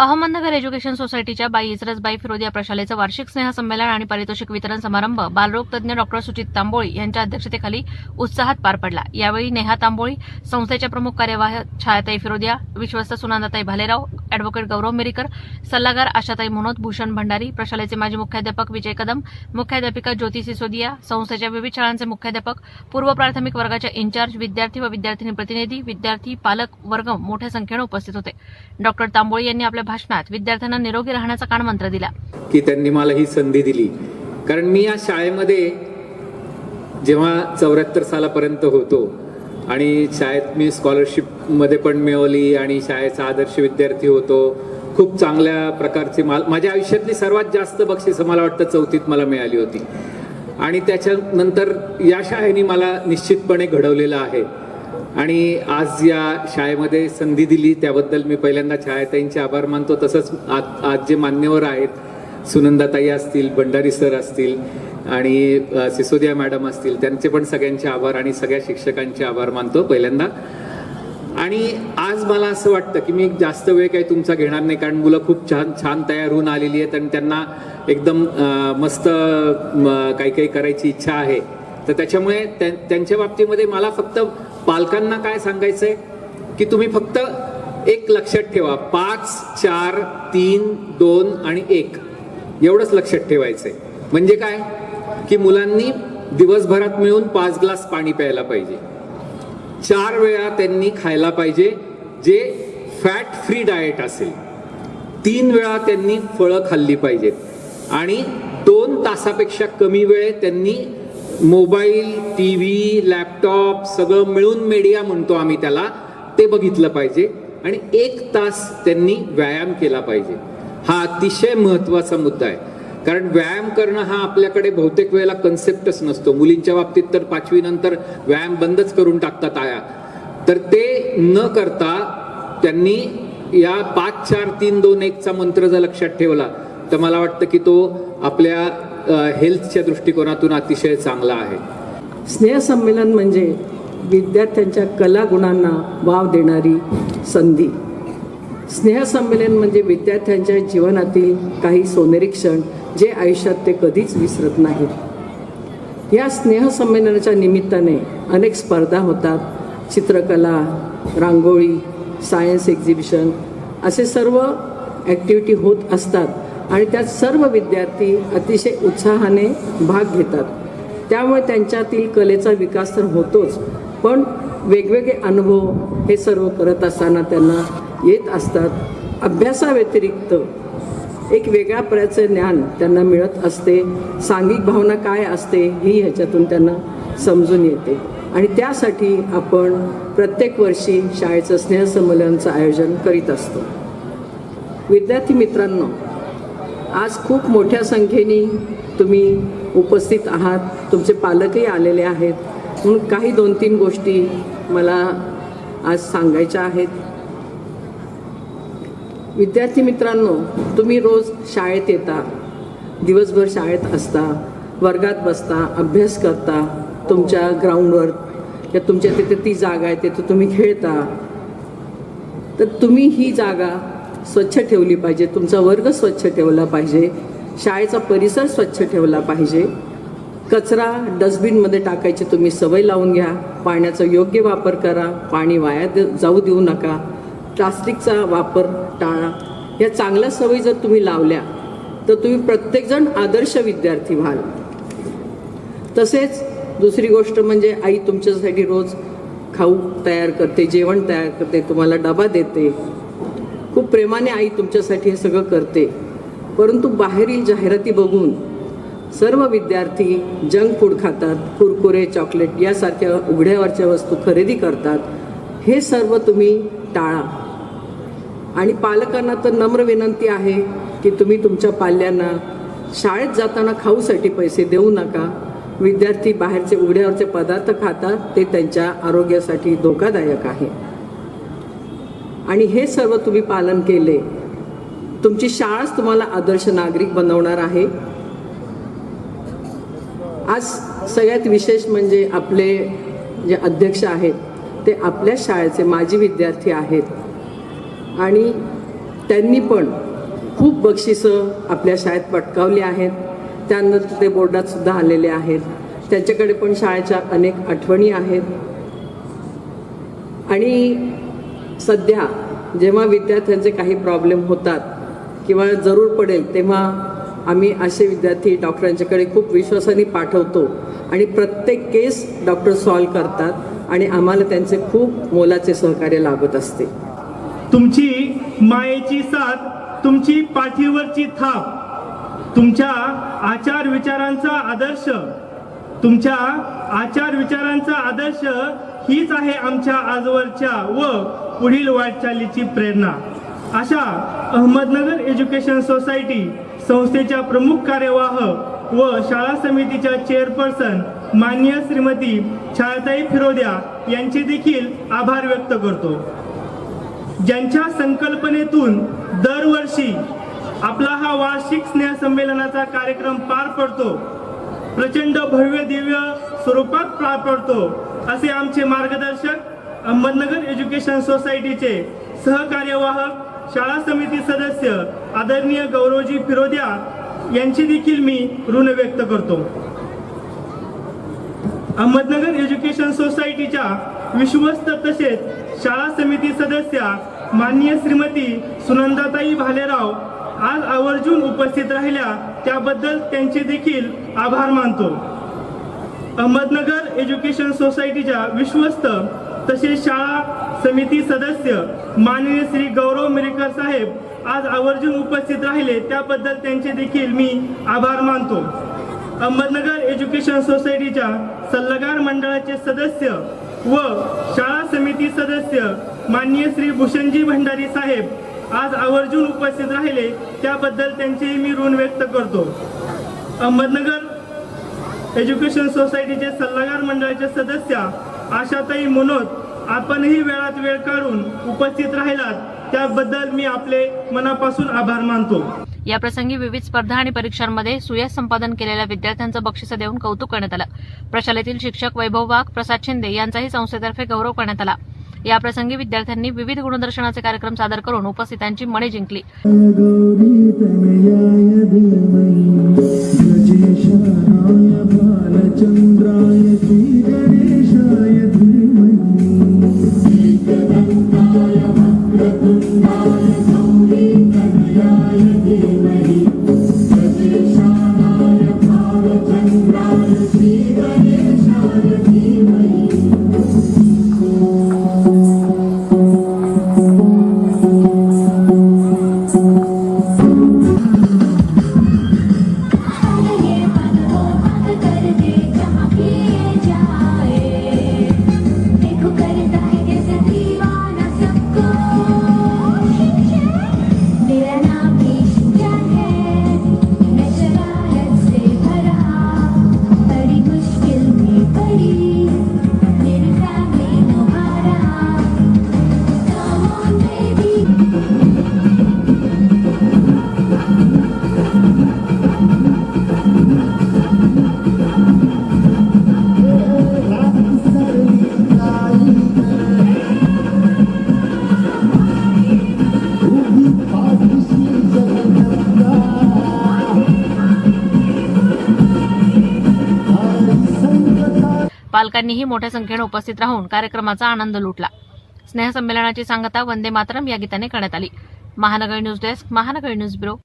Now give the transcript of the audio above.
Ahmednagar education सोसायटीच्या बाई इजरसबाई फिरोदिया प्रशालेचं वार्षिक स्नेहसंमेलन आणि पारितोषिक वितरण समारंभ बालरोग तज्ज्ञ डॉक्टर सुचित तांबोळी यांच्या अध्यक्षतेखाली उत्साहात पार पडला. यावेळी नेहा तांबोळी संस्थेच्या प्रमुख कार्यवाह छायाताई फिरोदिया विश्वस्त सुनंदाताई भालेराव अॅडव्होकेट गौरव मेरीकर सल्लागार आशाताई मनोद भूषण भंडारी प्रशालेचे माजी मुख्याध्यापक विजय कदम मुख्याध्यापिका ज्योती सिसोदिया संस्थेच्या विविध शाळांचे मुख्याध्यापक पूर्व प्राथमिक वर्गाच्या इन्चार्ज विद्यार्थी व विद्यार्थिनी प्रतिनिधी विद्यार्थी पालक वर्ग मोठ्या संख्येनं उपस्थित होते. डॉक्टर तांबोळी यांनी आपल्या भाषणात विद्यार्थ्यांना निरोगी राहण्याचा कानमंत्र दिला. की त्यांनी मला ही संधी दिली. कारण मी या शाळेमध्ये जेव्हा चौऱ्याहत्तर सालापर्यंत होतो आणि शाळेत मी स्कॉलरशिपमध्ये पण मिळवली आणि शाळेचा आदर्श विद्यार्थी होतो खूप चांगल्या प्रकारची माल माझ्या आयुष्यातली सर्वात जास्त बक्षिसं मला वाटतं चौथीत मला मिळाली होती. आणि त्याच्यानंतर या शाळेने मला निश्चितपणे घडवलेलं आहे. आणि आज या शाळेमध्ये संधी दिली त्याबद्दल मी पहिल्यांदा छायाताईंचे आभार मानतो. तसंच आज आज जे मान्यवर आहेत सुनंदाताई असतील भंडारी सर असतील आणि सिसोदिया मॅडम असतील त्यांचे पण सगळ्यांचे आभार आणि सगळ्या शिक्षकांचे आभार मानतो पहिल्यांदा. आणि आज मला असं वाटतं की मी जास्त वेळ काही तुमचा घेणार नाही कारण मुलं खूप छान छान तयार होऊन आलेली आहेत आणि त्यांना एकदम मस्त काही काही करायची इच्छा आहे. तर त्याच्यामुळे त्यांच्या बाबतीमध्ये मला फक्त पालकांना काय सांगायचं आहे की तुम्ही फक्त एक लक्षात ठेवा. पाच चार तीन दोन आणि एक. एवढंच लक्षात ठेवायचं आहे म्हणजे काय? की मुलांनी दिवसभरात मिळून पाच ग्लास पाणी प्यायला पाहिजे. चार वेळा त्यांनी खायला पाहिजे जे फॅट फ्री डाएट असेल. तीन वेळा त्यांनी फळं खाल्ली पाहिजेत. आणि दोन तासापेक्षा कमी वेळ त्यांनी मोबाईल टी व्ही लॅपटॉप सगळं मिळून मीडिया म्हणतो आम्ही त्याला ते बघितलं पाहिजे. आणि एक तास त्यांनी व्यायाम केला पाहिजे. हा अतिशय महत्त्वाचा मुद्दा आहे. कारण व्यायाम करणं हा आपल्याकडे बहुतेक वेळेला कन्सेप्टच नसतो. मुलींच्या बाबतीत तर पाचवी नंतर व्यायाम बंदच करून टाकतात आया. तर ते न करता त्यांनी या पाच चार तीन दोन एकचा मंत्र जर लक्षात ठेवला तर मला वाटतं की तो आपल्या हेल्थच्या दृष्टिकोनातून अतिशय चांगला आहे. स्नेहसंमेलन म्हणजे विद्यार्थ्यांच्या कलागुणांना वाव देणारी संधी. स्नेहसंमेलन म्हणजे विद्यार्थ्यांच्या जीवनातील काही सोनेरी क्षण जे आयुष्यात ते कधीच विसरत नाहीत. या स्नेहसंमेलनाच्या निमित्ताने अनेक स्पर्धा होतात. चित्रकला रांगोळी सायन्स एक्झिबिशन असे सर्व ॲक्टिव्हिटी होत असतात. आणि त्यात सर्व विद्यार्थी अतिशय उत्साहाने भाग घेतात. त्यामुळे त्यांच्यातील कलेचा विकास तर होतोच पण वेगवेगळे अनुभव हे सर्व करत असताना त्यांना येत असतात. अभ्यासाव्यतिरिक्त एक वेगळ्या प्रकारचं ज्ञान त्यांना मिळत असते. सांघिक भावना काय असते ही ह्याच्यातून त्यांना समजून येते. आणि त्यासाठी आपण प्रत्येक वर्षी शाळेचं स्नेहसंमेलनचं आयोजन करीत असतो. विद्यार्थी मित्रांनो आज खूप मोठ्या संख्येने तुम्ही उपस्थित आहात. तुमचे पालकही आलेले आहेत. म्हणून काही दोन तीन गोष्टी मला आज सांगायच्या आहेत. विद्यार्थी मित्रांनो तुम्ही रोज शाळेत येता दिवसभर शाळेत असता वर्गात बसता अभ्यास करता तुमच्या ग्राउंडवर किंवा तुमच्या तिथे ती जागा आहे तिथे तुम्ही खेळता. तर तुम्ही ही जागा स्वच्छ ठेवली पाहिजे. तुमचा वर्ग स्वच्छ ठेवला पाहिजे. शाळेचा परिसर स्वच्छ ठेवला पाहिजे. कचरा डस्टबिनमध्ये टाकायची तुम्ही सवय लावून घ्या. पाण्याचा योग्य वापर करा. पाणी वाया दे जाऊ देऊ नका. प्लास्टिकचा वापर टाळा. या चांगल्या सवयी जर तुम्ही लावल्या तर तुम्ही प्रत्येकजण आदर्श विद्यार्थी व्हाल. तसेच दुसरी गोष्ट म्हणजे आई तुमच्यासाठी रोज खाऊ तयार करते जेवण तयार करते तुम्हाला डबा देते. खूप प्रेमाने आई तुमच्यासाठी हे सगळं करते. परंतु बाहेरील जाहिराती बघून सर्व विद्यार्थी जंक फूड खातात कुरकुरे चॉकलेट यासारख्या उघड्यावरच्या वस्तू खरेदी करतात. हे सर्व तुम्ही टाळा. आणि पालकांना तर नम्र विनंती आहे की तुम्ही तुमच्या पाल्यांना शाळेत जाताना खाऊसाठी पैसे देऊ नका. विद्यार्थी बाहेरचे उघड्यावरचे पदार्थ खातात ते त्यांच्या आरोग्यासाठी धोकादायक आहे. आणि हे सर्व तुम्ही पालन केले तुमची शाळाच तुम्हाला आदर्श नागरिक बनवणार आहे. आज सगळ्यात विशेष म्हणजे आपले जे अध्यक्ष आहेत ते आपल्या शाळेचे माजी विद्यार्थी आहेत. आणि त्यांनी पण खूप बक्षिसं आपल्या शाळेत पटकावली आहेत. त्यानंतर ते बोर्डात सुद्धा आलेले आहेत. त्यांच्याकडे पण शाळेच्या अनेक आठवणी आहेत. आणि सध्या जेव्हा विद्यार्थ्यांचे काही प्रॉब्लेम होतात किंवा जरूर पडेल तेव्हा आम्ही असे विद्यार्थी डॉक्टरांच्याकडे खूप विश्वासाने पाठवतो. आणि प्रत्येक केस डॉक्टर सॉल्व करतात आणि आम्हाला त्यांचे खूप मोलाचे सहकार्य लाभत असते. तुमची मायेची साथ तुमची पाठीवरची थाप तुमच्या आचार विचारांचा आदर्श तुमच्या आचार विचारांचा आदर्श हीच आहे आमच्या आजवरच्या व पुढील वाटचालीची प्रेरणा. अशा अहमदनगर एज्युकेशन सोसायटी संस्थेच्या प्रमुख कार्यवाह व शाळा समितीच्या चेअरपर्सन मान्य श्रीमती छायाताई फिरोद्या यांचे देखील आभार व्यक्त करतो. ज्यांच्या संकल्पनेतून दरवर्षी आपला हा वार्षिक स्नेह संमेलनाचा कार्यक्रम पार पडतो प्रचंड भव्य दिव्य स्वरूपात पार पडतो असे आमचे मार्गदर्शक अहमदनगर एज्युकेशन सोसायटीचे सहकार्यवाहक शाळा समिती सदस्य आदरणीय गौरवजी फिरोद्या यांची देखील मी ऋण व्यक्त करतो. अहमदनगर एज्युकेशन सोसायटीच्या विश्वस्त तसेच शाळा समिती सदस्या माननीय श्रीमती सुनंदाताई भालेराव आज आवर्जून उपस्थित राहिल्या त्याबद्दल त्यांचे देखील आभार मानतो. अहमदनगर एज्युकेशन सोसायटीच्या विश्वस्त तसेच शाळा समिती सदस्य माननीय श्री गौरव मिरेकर साहेब आज आवर्जून उपस्थित राहिले त्याबद्दल त्यांचे देखील मी आभार मानतो. अहमदनगर एज्युकेशन सोसायटीच्या सल्लागार मंडळाचे सदस्य व शाळा समिती सदस्य माननीय श्री भूषणजी भंडारी साहेब आज आवर्जून उपस्थित राहिले. त्याबद्दल त्यांचेही मी ऋण व्यक्त करतो. अहमदनगर एज्युकेशन सोसायटीचे सल्लागार मंडळाचे सदस्य आशाताई मनोज आपणही वेळात वेळ काढून उपस्थित राहिलात. त्याबद्दल मी आपले मनापासून आभार मानतो. या प्रसंगी विविध स्पर्धा आणि परीक्षांमध्ये सुयश संपादन केलेल्या विद्यार्थ्यांचं बक्षिसं देऊन कौतुक करण्यात आलं. प्रशालेतील शिक्षक वैभव वाघ प्रसाद शिंदे यांचाही संस्थेतर्फे गौरव करण्यात आला. या प्रसंगी विद्यार्थ्यांनी विविध गुणदर्शनाचे कार्यक्रम सादर करून उपस्थितांची मने जिंकली. गौरी पालकांनीही मोठ्या संख्येने उपस्थित राहून कार्यक्रमाचा आनंद लुटला. स्नेहसंमेलनाची सांगता वंदे मातरम या गीताने करण्यात आली. Mahanagar news desk Mahanagar news bureau.